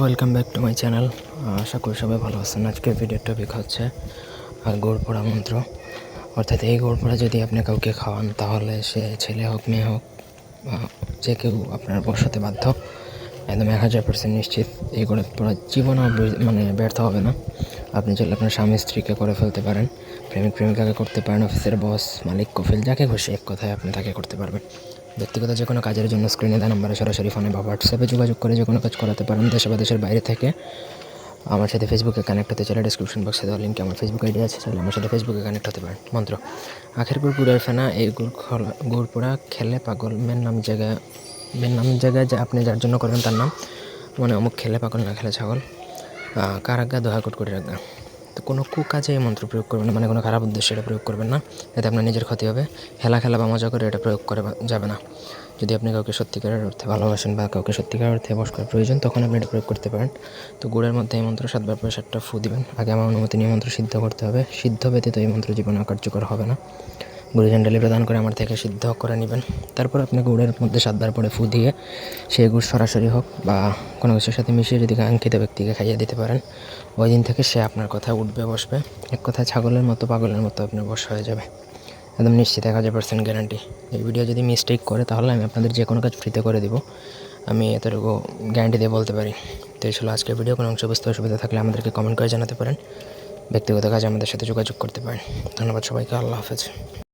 Welcome back to my channel আশা করি সবাই ভালো আছেন। আজকের ভিডিওর টপিক হচ্ছে গুড় পোড়া মন্ত্র। অর্থাৎ এই গুড় যদি আপনি কাউকে খাওয়ান, তাহলে সে ছেলে হোক, মেয়ে হোক যে কেউ আপনার বসাতে বাধ্য, একদম এক হাজার পার্সেন্ট নিশ্চিত এই গুড় পোড়া জীবনও মানে ব্যর্থ হবে না। আপনি চাইলে আপনার স্বামী স্ত্রীকে করে ফেলতে পারেন, প্রেমিক, প্রেমিকাকে করতে পারেন, অফিসের বস মালিক, কফিল, যাকে খুশি এক কথায় আপনি তাকে করতে পারবেন। ব্যক্তিগত যে কোনো কাজের জন্য স্ক্রিনে দেওয়া নাম্বারে সরাসরি ফোনে বা হোয়াটসঅ্যাপে যোগাযোগ করে যে কোনো কাজ করাতে পারেন। দেশে বা দেশের বাইরে থেকে আমার সাথে ফেসবুকে কানেক্ট হতে চাইলে ডিসক্রিপশন বক্সে দেওয়া লিঙ্কে আমার ফেসবুক আইডি আছে চাইলে আমার সাথে ফেসবুকে কানেক্ট হতে পারেন। মন্ত্র আখের গুড় ফেনা, এই গুড় খোলা গুড় পোড়া খেলে পাগল মেন নাম জায়গায় মেন নাম জায়গায় যে আপনি যার জন্য করবেন তার নাম মানে অমুক খেলে পাগল না খেলে ছাগল। কার আজ্ঞা দোহা কোট করে রাখা তো কোনো কুকাজে এই মন্ত্র প্রয়োগ করবেন না মানে কোনো খারাপ উদ্দেশ্যে এটা প্রয়োগ করবেন না। এতে আপনার নিজের ক্ষতি হবে। খেলা খেলা বা মজা করে এটা প্রয়োগ করে যাবে না। যদি আপনি কাউকে সত্যিকারের অর্থে ভালোবাসেন বা কাউকে সত্যিকার অর্থে বস করার প্রয়োজন, তখন আপনি এটা প্রয়োগ করতে পারেন। তো গুড়ের মধ্যে এই মন্ত্র সাতবার পরে সাতটা ফু দিবেন। আগে আমার অনুমতি নিয়ে মন্ত্র সিদ্ধ করতে হবে। সিদ্ধ ব্যতীত এই মন্ত্র জীবনে কার্যকর হবে না। গুড়ি ঝান্ডালি প্রদান করে আমার থেকে সিদ্ধ করে নেবেন। তারপর আপনি গুড়ের মধ্যে সাতবার পরে ফু দিয়ে সেই গুড় সরাসরি হোক বা কোনো কিছুর সাথে মিশিয়ে যদি কাঙ্ক্ষিত ব্যক্তিকে খাইয়ে দিতে পারেন, ওই দিন থেকে সে আপনার কথায় উঠবে, বসবে। এক কথায় ছাগলের মতো, পাগলের মতো আপনার বস হয়ে যাবে একদম নিশ্চিত এক হাজার পার্সেন্ট গ্যারান্টি এই ভিডিও যদি মিস্টেক করে, তাহলে আমি আপনাদের যে কোনো কাজ ফ্রিতে করে দেবো। আমি এতটুকু গ্যারান্টি দিয়ে বলতে পারি। তো এই ছিল আজকের ভিডিও কোনো অংশ বুঝতে অসুবিধা থাকলে আমাদেরকে কমেন্ট করে জানাতে পারেন। ব্যক্তিগত কাজে আমাদের সাথে যোগাযোগ করতে পারেন। ধন্যবাদ সবাইকে। আল্লাহ হাফেজ।